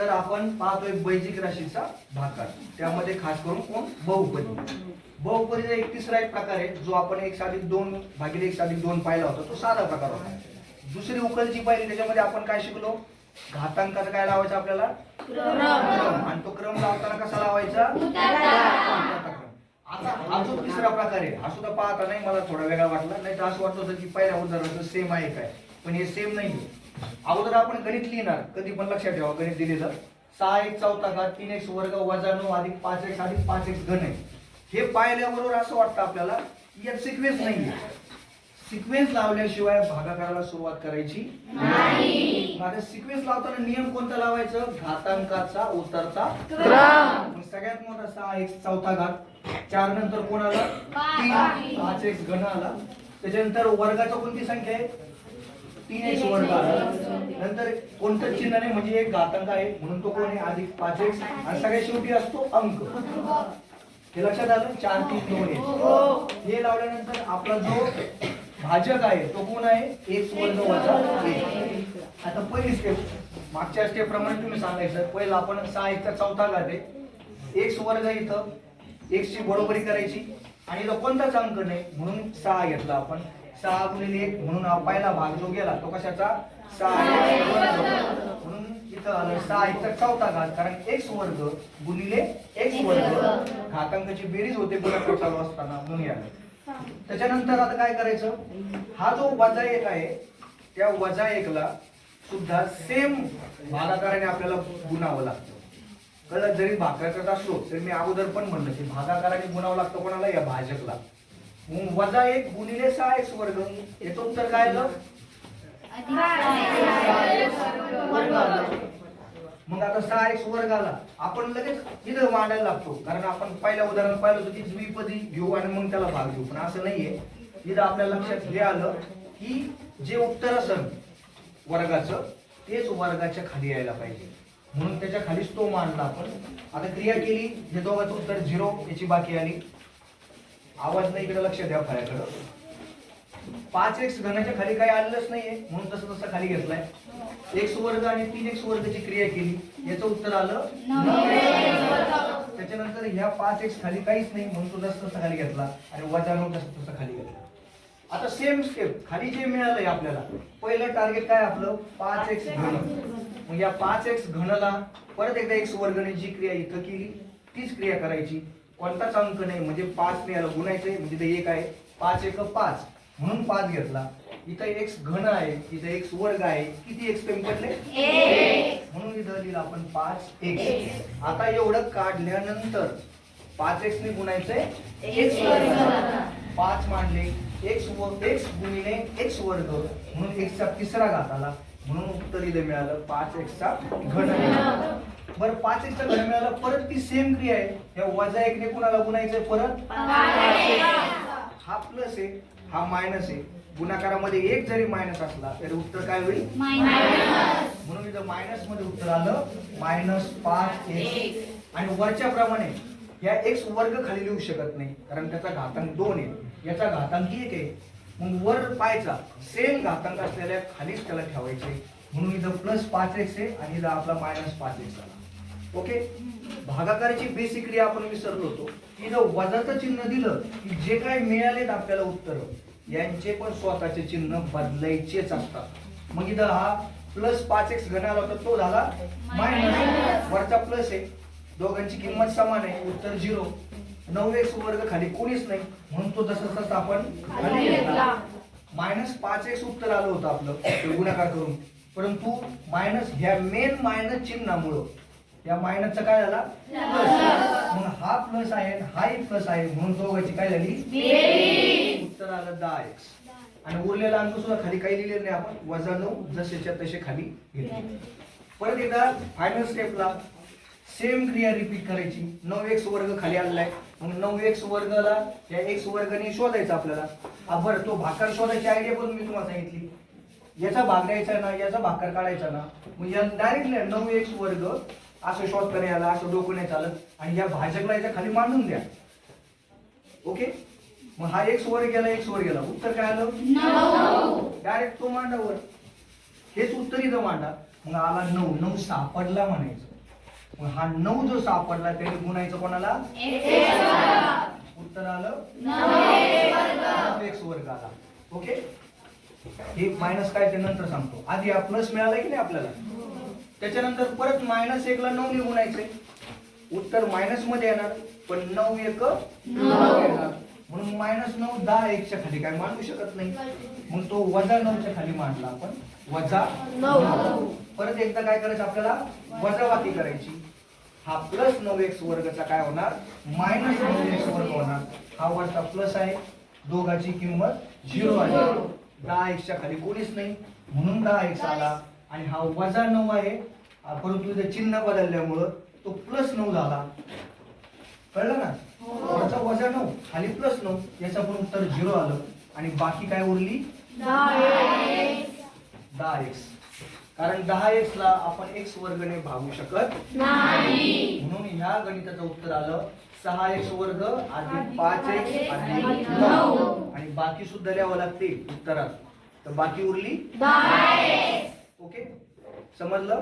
तर आपण पाहतोय बैजिक राशीचा भाकार. त्यामध्ये खास करून कोण? बहुपदी. बहुपदीचा एक तिसरा एक प्रकार आहे जो आपण एक साधिक दोन भागिले एक साधिक दोन पाहिला होता तो साधा प्रकार होता. दुसरी उकलची पाहिली त्याच्यामध्ये आपण काय शिकलो? घातांकाचा काय लावायचा आपल्याला? आणि तो क्रम लावताना कसा लावायचा? आता हा जो तिसरा प्रकार आहे हा सुद्धा पाहता नाही मला थोडा वेगळा वाटला. नाही तर असं वाटत होतं की पहिल्या उदाहरणाचं सेम आहे काय. पण हे सेम नाही अगोदर आपण गणित लिहिणार. कधी पण लक्षात ठेवा गणित दिलेलं. सहा एक चौथा घात तीन एक वर्ग वजा नऊ अधिक पाच एक अधिक पाच एक घन आहे. हे पाहिल्याबरोबर असं वाटतं आपल्याला यात सिक्वेन्स नाहीये. सिक्वेन्स लावल्याशिवाय भागाकाराला सुरुवात करायची सिक्वेन्स लावताना नियम कोणता लावायचं? घातांकाचा उतरता सगळ्यात मोठा सहा एक चौथा घात. चार नंतर कोण आला? तीन. पाच एक घन आला. त्याच्यानंतर वर्गाचा कोणती संख्या आहे? तीन वर्ग नंतर कोणतं चिन्ह नाही म्हणजे एक घातांक आहे म्हणून तो कोण आहे अधिक पाच एक आणि सगळ्यात शेवटी असतो अंक. हे लक्षात आलं? चार तीन दोन एक. हे लावल्यानंतर आपला जो भाजक आहे तो कोण आहे? एक वर्ग वजा एक. आता पहिली स्टेप मागच्या स्टेप प्रमाणे तुम्ही सांगायचं. पहिला आपण सहा एकचा चौथा घाते एक वर्ग इथं. एकची बरोबरी करायची. आणि इथं कोणताच अंक नाही म्हणून सहा घेतला आपण. सहा गुणिले एक म्हणून पहिला भाग जो गेला तो कशाचा? सहा. म्हणून इथं आलं सहा एकचा चौथा घात कारण एक्स वर्ग गुणिले एक्स वर्ग घातांकाची बेरीज होते गुणाकार चालू असताना म्हणून याला त्याच्यानंतर आता काय करायचं? हा जो वजा एक आहे त्या वजा एकला सुद्धा सेम भागाकाराने आपल्याला गुणावं लागतं. कळलं जरी भाकर करत असलो तरी मी अगोदर पण म्हणलं की भागाकाराने गुणावं लागतं कोणाला? या भाजकला. मग वजा एक गुणिले सहा एक्स वर्ग याचं उत्तर काय आलं? वर्ग आलं. मग आता सहा एक्स वर्ग आला. आपण लगेच इथं मांडायला लागतो. कारण आपण पहिल्या उदाहरण पाहिलं होतं की द्विपदी घेऊ आणि मग त्याला भाग घेऊ पण असं नाहीये. इथं आपल्या लक्षात हे आलं की जे उत्तर असेल वर्गाचं तेच वर्गाच्या खाली यायला पाहिजे. म्हणून त्याच्या खालीच तो मांडला आपण. आता क्रिया केली हे दोघांचं उत्तर झिरो याची बाकी आली. आवाज नाही इकडे लक्ष द्या फळ्याकडं पाच एक्स घनाच्या खाली काही आलेलंच नाहीये म्हणून तसं तसं खाली घेतलाय. एक्स वर्ग आणि तीन एक्स वर्गची क्रिया केली. याचं उत्तर आलं त्याच्यानंतर ह्या पाच एक्स खाली काहीच नाही म्हणून तो जसं तसं खाली घेतला आणि वजा नऊ तसं तसं खाली घेतला. आता सेम स्टेप खाली जे मिळालंय आपल्याला पहिलं टार्गेट काय आपलं? पाच एक्स घन. मग या पाच एक्स घनला परत एकदा एक्स वर्गने जी क्रिया इथं केली तीच क्रिया करायची. कोणताच अंक नाही म्हणजे पाच ने याला गुणायचंय म्हणजे ते एक आहे. पाच एक पाच. म्हणून पाच घेतला. इथं एक्स घन आहे इथं एक्स वर्ग आहे. किती एक्स कमी पडले? म्हणून इथं लिहिलं आपण पाच एक्स आता एवढं काढल्यानंतर पाच एक्स ने गुणायचंय? पाच मांडले. एक्स एक्स गुणिले एक्स वर्ग. म्हणून एक्सचा तिसरा घात आला म्हणून उत्तर इथं मिळालं पाच एक्सचा घन बरं पाच एक्सचा घन मिळालं परत ती सेम क्रिया आहे. या वजा एकने कुणाला गुणायचंय परत? हा प्लस आहे हा मायनस आहे. गुणाकारामध्ये एक जरी मायनस असला तरी उत्तर काय होईल? म्हणून इथं मायनसमध्ये उत्तर आलं मायनस पाच एक्स आणि वरच्या प्रमाणे या एक्स वर्ग खाली लिहू शकत नाही कारण त्याचा घातांक दोन आहे. याचा घातांक एक आहे. मग वर पायचा. सेम घातांक असलेल्या खालीच त्याला ठेवायचे. म्हणून इथं प्लस पाच एक्स आहे आणि इथं आपला मायनस पाच एक्स आला ओके भागाकाराची बेसिक क्रिया आपण विसरलो होतो. की जर वजाचं चिन्ह दिलं की जे काय मिळालेत आपल्याला उत्तर यांचे पण स्वतःचे चिन्ह बदलायचेच असतात. मग इथं हा प्लस पाच एक्स घनाला होता? तो झाला मायनस वरचा प्लस आहे. दोघांची किंमत समान आहे. उत्तर झिरो नऊ एक्स वर्ग खाली कोणीच नाही. म्हणून तो जसं तसं आपण मायनस पाच एक्स उत्तर आलं होतं आपलं गुणाकार करून. परंतु मायनस ह्या मेन मायनस चिन्हामुळं या मायनसचा काय झाला? प्लस मग हा प्लस आहे आणि हाही प्लस आहे म्हणून दोघांची काय झाली? उत्तर आलं दहा एक्स आणि उरलेला अंक सुद्धा खाली काही लिहिलेलं नाही आपण वजा नऊ जसेच्या तसे खाली घेतले. परत एकदा फायनल स्टेपला सेम क्रिया रिपीट करायची. नऊ एक्स वर्ग खाली आलेला आहे मग नऊ एक्स वर्गाला या एक्स वर्गाने शोधायचा आपल्याला. बरं तो भाकर शोधायची आयडिया पण मी तुम्हाला सांगितली. याचा भाग द्यायचा ना याचा भाकर काढायचा ना मग या डायरेक्टली नऊ एक्स वर्ग असं शोधताना याला असं डोकं नाही चालत. आणि या भाजकला याच्या खाली मांडून द्या. ओके? मग हा एक्स वर गेला एक्स वर गेला उत्तर काय आलं? डायरेक्ट तो मांडा वर हेच उत्तर इथं मांडा. मग आला नऊ. नऊ सापडला म्हणायचं. मग हा नऊ जो सापडला त्याने गुणायचं कोणाला? उत्तर आलं? एक्स वर्ग आला. ओके हे मायनस काय ते नंतर सांगतो. आधी हा प्लस मिळाला की नाही आपल्याला? त्याच्यानंतर परत मायनस एकला नऊ ने गुणायचंय उत्तर मायनसमध्ये येणार पण नऊ एक येणार. म्हणून मायनस नऊ दहा एकच्या खाली काय मांडू शकत नाही. मग तो वजा नऊच्या खाली मांडला आपण. वजा नऊ. परत एकदा काय करायचं आपल्याला? वजाबाकी करायची. हा प्लस नऊ एक्स वर्गचा काय होणार? मायनस नऊ एक्स वर्ग होणार. हा वरचा प्लस आहे. दोघाची किंमत झिरो आहे. दहा एक्सच्या खाली कोणीच नाही. म्हणून दहा एक्स आला. आणि हा वजा नऊ आहे. परंतु इथे चिन्ह बदलल्यामुळं तो प्लस नऊ झाला. कळलं ना? वरचा वजा नऊ खाली प्लस नऊ याचं पण उत्तर झिरो आलं. आणि बाकी काय उरली? दहा एक्स कारण दहा एक्स ला आपण एक्स वर्गने भागू शकत म्हणून ह्या गणिताचं उत्तर आलं सहा एक्स वर्ग अधिक पाच एक्स अधिक नऊ. आणि बाकी सुद्धा लिहावं लागते उत्तरात. तर बाकी उरली ओके? समजलं?